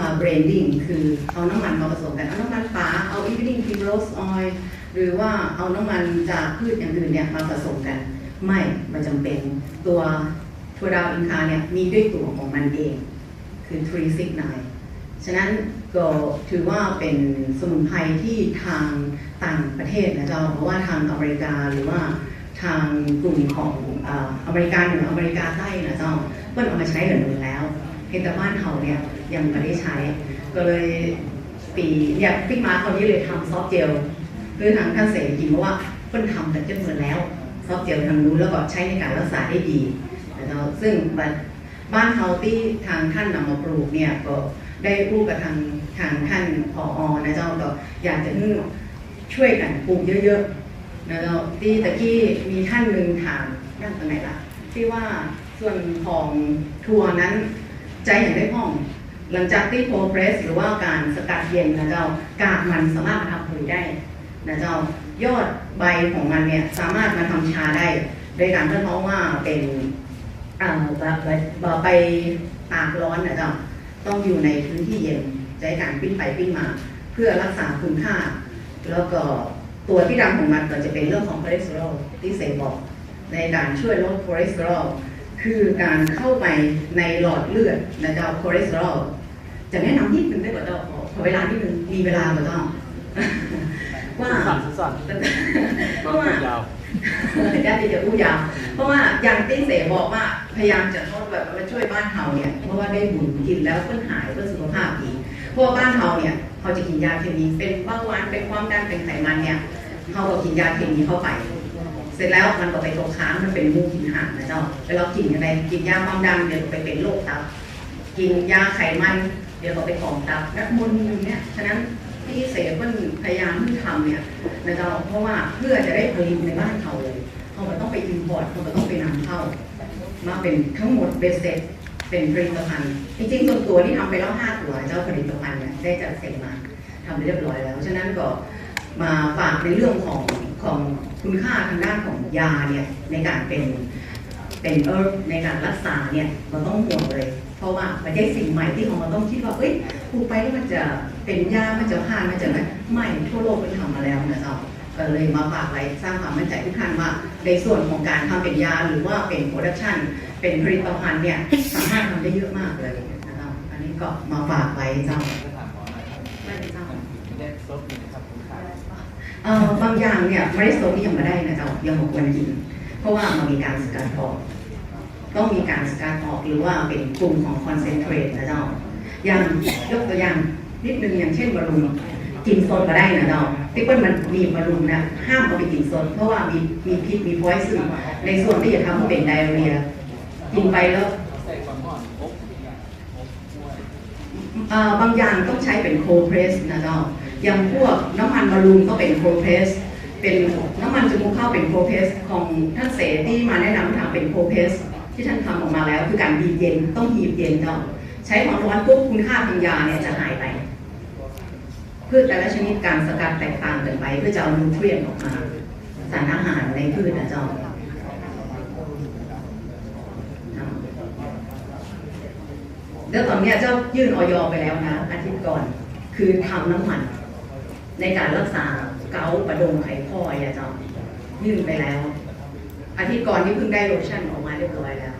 มา blending คือเอาน้ำมันมาผสมกันเอาน้ำมันปาเอา evening primrose oil หรือว่าเอาน้ำมันจากพืชอย่างอื่นเนี่ยมาผสมกัน ไม่มันจำเป็นตัวถั่วดาวอินคาเนี่ยมีด้วยตัวของมันเอง คือ369ฉะนั้นก็ถือว่าเป็นสมุนไพรที่ทางต่างประเทศนะเจ้าเพราะว่าทางอเมริกาหรือว่าทางกลุ่มของอเมริกาเหนืออเมริกาใต้นะเจ้าเพิ่นเอามาใช้เหมือนแล้วเพียงแต่บ้านเขาเนี่ย ยังไม่ได้ใช้ ก็เลยปีเนี่ยพี่มาเขานี้เลยทำซอฟเจลคือทางท่านเสรีเพราะว่าเพิ่นทำกันจนเมือนแล้วซอฟเจลทางนู้นแล้วก็ใช้ในการรักษาได้ดีนะเจ้าซึ่งบ,บ้านเขาที่ทางท่านนำมาปลูกเนี่ยก็ได้พูดกับทางทางท่านผออนะเจ้าก็อยากจะช่วยกันปลูกเยอะๆนะเจ้าที่ตะกี้มีท่านหนึ่งถามนั่งตรงไหนล่ะที่ว่าส่วนของทัวร์นั้นใจอย่างได้พ่อง หลังจากที่โพเพรสหรือว่าการสกัดเย็นนะเจ้ากากมันสามารถมาทำปุ๋ยได้นะเจ้ายอดใบของมันเนี่ยสามารถมาทำชาได้ โดยการเพื่อนเพาะว่าเป็นเอ่อแบบแบบไปตากร้อนนะเจ้าต้องอยู่ในพื้นที่เย็นใช้การปิ้นไปปิ้นมา เพื่อรักษาคุณค่า แล้วก็ตัวที่ดำของมันก็จะเป็นเรื่องของคอเลสเตอรอลที่เซบอกในการช่วยลดคอเลสเตอรอล คือการเข้าไปในหลอดเลือดนะเจ้าคอเลสเตอรอลจะแนะนำนิดนึงได้ป่ะเจ้าขอขอเวลานิดนึงมีเวลาป่ะเจ้าว่าสั่นสั่นเพราะว่ายาวญาติจะอู้ยาวเพราะว่าอย่างติ้งเสบอกว่าพยายามจะทดแบบมาช่วยบ้านเฮาเนี่ยเพราะว่าได้บุญกินแล้วเพื่อนหายเพื่อสุขภาพดีเพราะว่าบ้านเฮาเนี่ยเขาจะกินยาเคมีเป็นเบาหวานเป็นความดันเป็นไขมันเนี่ยเขาก็กินยาเคมีเข้าไป เสร็จแล้วมันก็ไปตกค้างมันเป็นมูกินหางนะเจ้าแล้วเรากินอะไรกินยาความดันเดี๋ยวก็ไปเป็นโรคตับ กินยาไขมัน เดี๋ยวก็ไปของตับนักมนอยู่เนี่ยฉะนั้นที่เสพมันพยายามที่ทำเนี่ยนะเจ้าเพราะว่าเพื่อจะได้ผลิตในบ้านเขาเลยเขาไม่ต้องไปอินพอร์ตเขาไม่ต้องไปนำเข้า มาเป็นทั้งหมดเบสเซ็ตเป็นผลิตภัณฑ์จริงๆส่วนตัวที่ทำไปแล้วห้าตัวเจ้าผลิตภัณฑ์เนี่ยได้จัดเสร็จมาทำไปเรียบร้อยแล้ว ฉะนั้นก็มาฝากในเรื่องของ ของคุณค่าทางด้านของยาเนี่ยในการเป็นเป็นเออในการรักษาเนี่ยมันต้องห่วงเลย เพราะว่ามันได้สิ่งใหม่ที่ของมันต้องคิดว่าเอ้ยปลูกไปแล้วมันจะเป็นยามันจะผ่านมันจะไหมไม่ทั่วโลกมันทำมาแล้วนะเจ้าก็เลยมาฝากไว้สร้างความมั่นใจทุกท่านว่า ในส่วนของการทำเป็นยาหรือว่าเป็นโปรดักชันเป็นผลิตภัณฑ์เนี่ยสามารถทำได้เยอะมากเลยนะครับอันนี้ก็มาฝากไว้เจ้าไม่ได้เจ้า ได้ซดนี่นะครับคุณขาย เอ่อบางอย่างเนี่ยไม่ได้โซนี่ยังไม่ได้นะเจ้ายังบอกวันกิน เพราะว่ามันมีการสกัดออกต้องมีการสกัดออกหรือว่าเป็นกลุ่มของคอนเซนเทรตนะเจ้าอย่างยกตัวอย่างนิดนึงอย่างเช่นบอลลูนกินสดก็ได้นะเจ้าที่เปิ้ลมันมีบอลลูนนะห้ามเอาไปกินสดเพราะว่ามีมีพิษมีพอยซึนในส่วนที่จะทำให้เป็นไดเรียกินไปแล้วบอบกล้วยเอ่อบางอย่างต้องใช้เป็นโคเพรสนะเจ้า อย่างพวกน้ำมันบอลลูนก็เป็นโคเพสเป็นน้ำมันจมูกข้าวเป็นโคเพสของท่านเสที่มาแนะนำทางเป็นโคเพสที่ท่านทำออกมาแล้วคือการบีบเย็นต้องบีบเย็นเจ้าใช้ความร้อนปุ๊บคุณค่าทางยาเนี่ยจะหายไปพืชแต่ละชนิดการสกัดแตกต่างกันไปเพื่อจะเอานูเทรียนออกมา สารอาหารในพืชนะเจ้าแล้วตอนนี้เจ้ายื่นออยไปแล้วนะอาทิตย์ก่อน คือทำน้ำมัน ในการรักษาเกาประดงไขข้ออย่าเจ้ายื่นไปแล้วอาทิตย์ก่อนนี้เพิ่งได้โลชั่นออกมาเรียบร้อยแล้ว